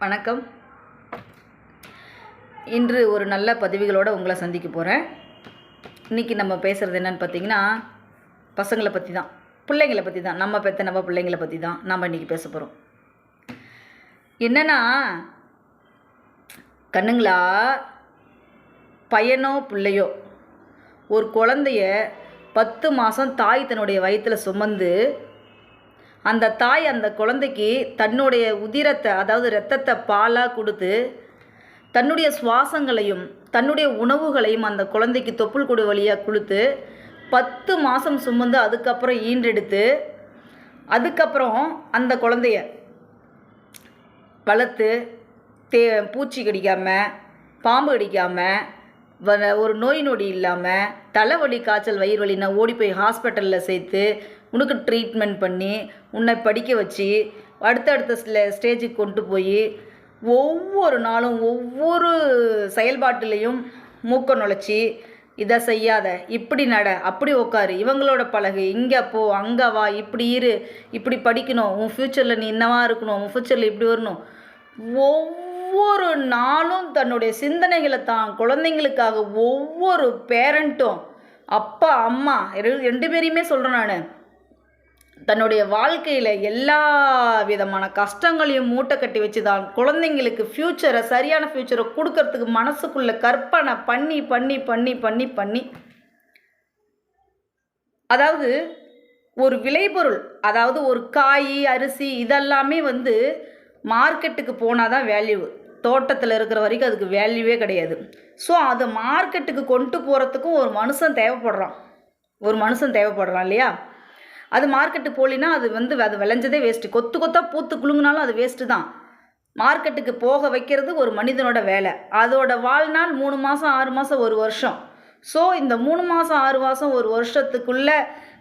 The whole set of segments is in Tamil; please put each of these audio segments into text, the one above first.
வணக்கம். இன்று ஒரு நல்ல பதிவுகளோடு உங்களை சந்திக்க போகிறேன் இன்றைக்கி நம்ம பேசுகிறது என்னன்னு பார்த்தீங்கன்னா பசங்களை பற்றி தான் பிள்ளைங்களை பற்றி தான் நம்ம பெற்ற நம்ம பிள்ளைங்களை பற்றி தான் நம்ம இன்றைக்கி பேச போகிறோம் என்னென்னா கண்ணுங்களா பையனோ பிள்ளையோ ஒரு குழந்தைய பத்து மாதம் தாய் தன்னுடைய வயிற்றில் சுமந்து அந்த தாய் அந்த குழந்தைக்கு தன்னுடைய உதிரத்தை அதாவது இரத்தத்தை பாலாக கொடுத்து தன்னுடைய சுவாசங்களையும் தன்னுடைய உணவுகளையும் அந்த குழந்தைக்கு தொப்புள் கொடு வழியாக கொடுத்து பத்து மாதம் சுமந்து அதுக்கப்புறம் ஈன்றெடுத்து அதுக்கப்புறம் அந்த குழந்தைய வளர்த்து தே பூச்சி கடிக்காமல் பாம்பு கடிக்காமல் வ ஒரு நோய் நொடி இல்லாமல் தலைவலி காய்ச்சல் வயிறு வலினா ஓடி போய் ஹாஸ்பிட்டலில் சேர்த்து உனக்கு ட்ரீட்மெண்ட் பண்ணி உன்னை படிக்க வச்சு அடுத்தடுத்த ஸ்ல ஸ்டேஜுக்கு கொண்டு போய் ஒவ்வொரு நாளும் ஒவ்வொரு செயல்பாட்டிலையும் மூக்க நுழைச்சி இதை செய்யாத இப்படி நட அப்படி உட்காரு இவங்களோட பழகு இங்கே போ அங்கே வா இப்படி இரு இப்படி படிக்கணும் உன் ஃப்யூச்சரில் நீ இன்னவா இருக்கணும் உன் ஃப்யூச்சரில் இப்படி வரணும். ஒவ்வொரு நாளும் தன்னுடைய சிந்தனைகளை தான் குழந்தைங்களுக்காக ஒவ்வொரு பேரண்ட்டும் அப்பா அம்மா ரெண்டு பேரையுமே சொல்கிறேன் நான். தன்னுடைய வாழ்க்கையில் எல்லா விதமான கஷ்டங்களையும் மூட்டை கட்டி வச்சு தான் குழந்தைங்களுக்கு ஃப்யூச்சரை சரியான ஃப்யூச்சரை கொடுக்கறதுக்கு மனசுக்குள்ளே கற்பனை பண்ணி பண்ணி பண்ணி பண்ணி பண்ணி. அதாவது ஒரு விளைபொருள் அதாவது ஒரு காய் அரிசி இதெல்லாமே வந்து மார்க்கெட்டுக்கு போனால் தான் வேல்யூ தோட்டத்தில் இருக்கிற வரைக்கும் அதுக்கு வேல்யூவே கிடையாது. ஸோ அதை மார்க்கெட்டுக்கு கொண்டு போகிறதுக்கும் ஒரு மனுஷன் தேவைப்படுறான். ஒரு மனுஷன் தேவைப்படுறான் இல்லையா? அது மார்க்கெட்டு போலினா அது வந்து அது விளைஞ்சதே வேஸ்ட்டு கொத்து கொத்தாக பூத்து குலுங்கினாலும் அது வேஸ்ட்டு தான். மார்க்கெட்டுக்கு போக வைக்கிறது ஒரு மனிதனோட வேலை. அதோட வாழ்நாள் மூணு மாதம் ஆறு மாதம் ஒரு வருஷம். ஸோ இந்த மூணு மாதம் ஆறு மாதம் ஒரு வருஷத்துக்குள்ளே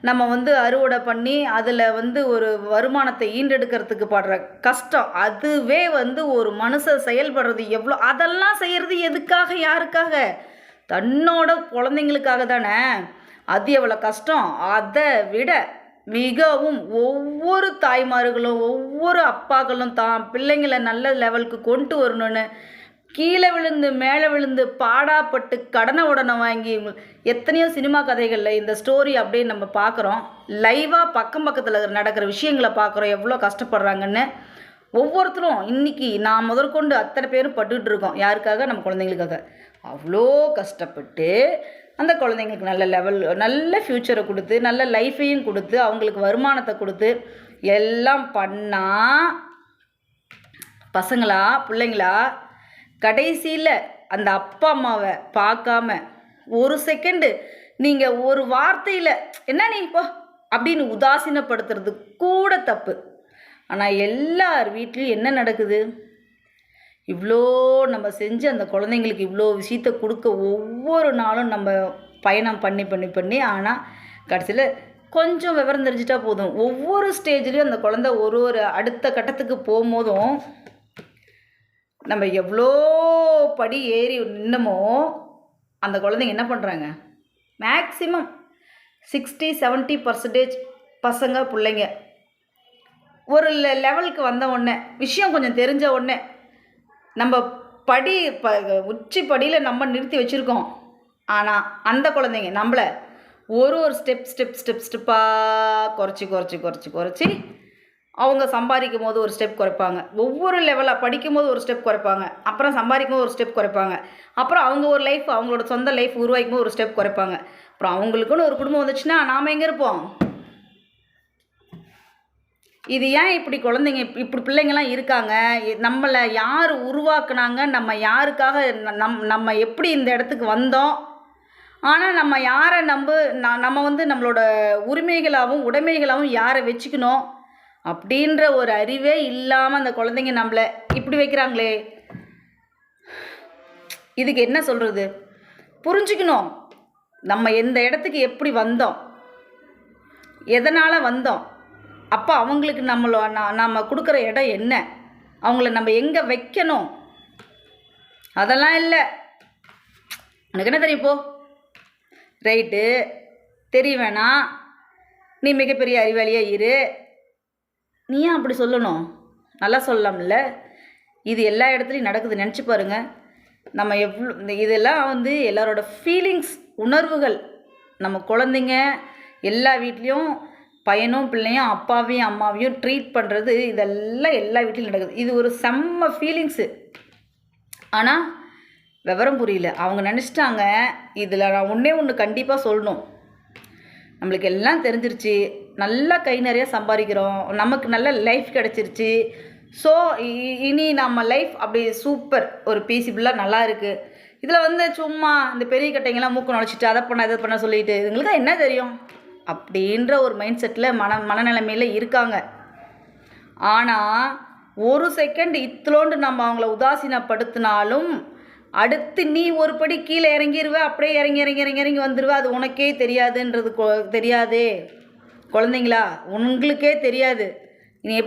நம்ம வந்து அறுவடை பண்ணி அதில் வந்து ஒரு வருமானத்தை ஈண்டெடுக்கிறதுக்கு படுற கஷ்டம். அதுவே வந்து ஒரு மனுஷன் செயல்படுறது எவ்வளோ அதெல்லாம் செய்கிறது எதுக்காக யாருக்காக? தன்னோட குழந்தைங்களுக்காக தானே. அது எவ்வளோ கஷ்டம். அதை விட மிகவும் ஒவ்வொரு தாய்மார்களும் ஒவ்வொரு அப்பாக்களும் தான் பிள்ளைங்களை நல்ல லெவலுக்கு கொண்டு வரணும்னு கீழே விழுந்து மேலே விழுந்து பாடாப்பட்டு கடனை உடனே வாங்கி எத்தனையோ சினிமா கதைகளில் இந்த ஸ்டோரி அப்படியே நம்ம பார்க்குறோம். லைவாக பக்கம் பக்கத்தில் நடக்கிற விஷயங்களை பார்க்குறோம். எவ்வளோ கஷ்டப்படுறாங்கன்னு ஒவ்வொருத்தரும் இன்றைக்கி நான் முதற்கொண்டு அத்தனை பேரும் பட்டுக்கிட்டு இருக்கோம். யாருக்காக? நம்ம குழந்தைங்களுக்காக. அவ்வளோ கஷ்டப்பட்டு அந்த குழந்தைங்களுக்கு நல்ல லெவல் நல்ல ஃப்யூச்சரை கொடுத்து நல்ல லைஃபையும் கொடுத்து அவங்களுக்கு வருமானத்தை கொடுத்து எல்லாம் பண்ணால் பசங்களா பிள்ளைங்களா கடைசியில் அந்த அப்பா அம்மாவை பார்க்காம ஒரு செகண்டு நீங்கள் ஒரு வார்த்தையில் என்ன நீ இப்போ அப்படின்னு உதாசீனப்படுத்துறது கூட தப்பு. ஆனால் எல்லார் வீட்லேயும் என்ன நடக்குது? இவ்வளோ நம்ம செஞ்சு அந்த குழந்தைங்களுக்கு இவ்வளோ விஷயத்த கொடுக்க ஒவ்வொரு நாளும் நம்ம பயணம் பண்ணி பண்ணி பண்ணி ஆனால் கடைசியில் கொஞ்சம் விவரம் தெரிஞ்சிட்டா போதும். ஒவ்வொரு ஸ்டேஜ்லேயும் அந்த குழந்த ஒரு ஒரு அடுத்த கட்டத்துக்கு போகும்போதும் நம்ம எவ்வளோ படி ஏறி நின்னமோ அந்த குழந்தைங்க என்ன பண்ணுறாங்க மேக்ஸிமம் சிக்ஸ்டி 70% பர்சன்டேஜ் பசங்க பிள்ளைங்க. ஒரு லெ- லெவலுக்கு வந்த உடனே விஷயம் கொஞ்சம் தெரிஞ்ச உடனே நம்ம படி ப உச்சி படியில் நம்ம நிறுத்தி வச்சுருக்கோம். ஆனால் அந்த குழந்தைங்க நம்மளை ஒரு ஒரு ஸ்டெப் ஸ்டெப் ஸ்டெப் ஸ்டெப்பாக குறைச்சி குறைச்சி குறைச்சி குறைச்சி அவங்க சம்பாதிக்கும் போது ஒரு ஸ்டெப் குறைப்பாங்க. ஒவ்வொரு லெவலாக படிக்கும் போது ஒரு ஸ்டெப் குறைப்பாங்க. அப்புறம் சம்பாதிக்கும் போது ஒரு ஸ்டெப் குறைப்பாங்க. அப்புறம் அவங்க ஒரு லைஃப் அவங்களோட சொந்த லைஃப் உருவாக்கும் போது ஒரு ஸ்டெப் குறைப்பாங்க. அப்புறம் அவங்களுக்குன்னு ஒரு குடும்பம் வந்துச்சுன்னா நாம் எங்கே இருப்போம்? இது ஏன் இப்படி குழந்தைங்க இப்படி பிள்ளைங்கள்லாம் இருக்காங்க? நம்மளை யார் உருவாக்குனாங்க? நம்ம யாருக்காக நம் நம்ம எப்படி இந்த இடத்துக்கு வந்தோம்? ஆனால் நம்ம யாரை நம்ப நம்ம வந்து நம்மளோட உரிமைகளாகவும் உடைமைகளாகவும் யாரை வச்சுக்கணும்? அப்படின்ற ஒரு அறிவே இல்லாமல் அந்த குழந்தைங்க நம்மளை இப்படி வைக்கிறாங்களே. இதுக்கு என்ன சொல்கிறது புரிஞ்சுக்கணும். நம்ம எந்த இடத்துக்கு எப்படி வந்தோம்? எதனால் வந்தோம்? அப்போ அவங்களுக்கு நம்மளோ நாம் நம்ம கொடுக்குற இடம் என்ன? அவங்கள நம்ம எங்கே வைக்கணும்? அதெல்லாம் இல்லை. உனக்கு என்ன தெரியும் போ? ரைட்டு. தெரிய வேணாம். நீ மிகப்பெரிய அறிவாளியாக இரு. நீ ஏன் அப்படி சொல்லணும்? நல்லா சொல்லலாம்ல. இது எல்லா இடத்துலையும் நடக்குது. நினச்சி பாருங்கள் நம்ம எவ்வளோ இந்த இதெல்லாம் வந்து எல்லாரோட ஃபீலிங்ஸ் உணர்வுகள். நம்ம குழந்தைங்க எல்லா வீட்லேயும் பையனும் பிள்ளையும் அப்பாவையும் அம்மாவையும் ட்ரீட் பண்ணுறது இதெல்லாம் எல்லா வீட்லையும் நடக்குது. இது ஒரு செம்ம ஃபீலிங்ஸு ஆனால் விவரம் புரியல. அவங்க நினச்சிட்டாங்க இதில் நான் ஒன்றே ஒன்று கண்டிப்பாக சொல்லணும். நம்மளுக்கு எல்லாம் தெரிஞ்சிருச்சு. நல்லா கை நிறைய சம்பாதிக்கிறோம். நமக்கு நல்ல லைஃப் கிடச்சிருச்சு. ஸோ இனி நம்ம லைஃப் அப்படி சூப்பர் ஒரு பீசிபிளாக நல்லா இருக்குது இதில் வந்து சும்மா இந்த பெரிய கட்டைங்கெல்லாம் மூக்கு நுழைச்சிட்டு அதை பண்ண இதை பண்ண சொல்லிட்டு இதுங்களுக்கு என்ன தெரியும்? அப்படின்ற ஒரு மைண்ட் செட்டில் மன மனநிலைமையில் இருக்காங்க. ஆனால் ஒரு செகண்ட் இத்தலோண்டு நம்ம அவங்கள உதாசீனப்படுத்தினாலும் அடுத்து நீ ஒரு படி கீழே இறங்கிருவ அப்படியே இறங்கி இறங்கி இறங்கி இறங்கி வந்துடுவ அது உனக்கே தெரியாதுன்றது கொ- தெரியாதே. குழந்தைங்களா? உங்களுக்கே தெரியாது. நீ எப்படி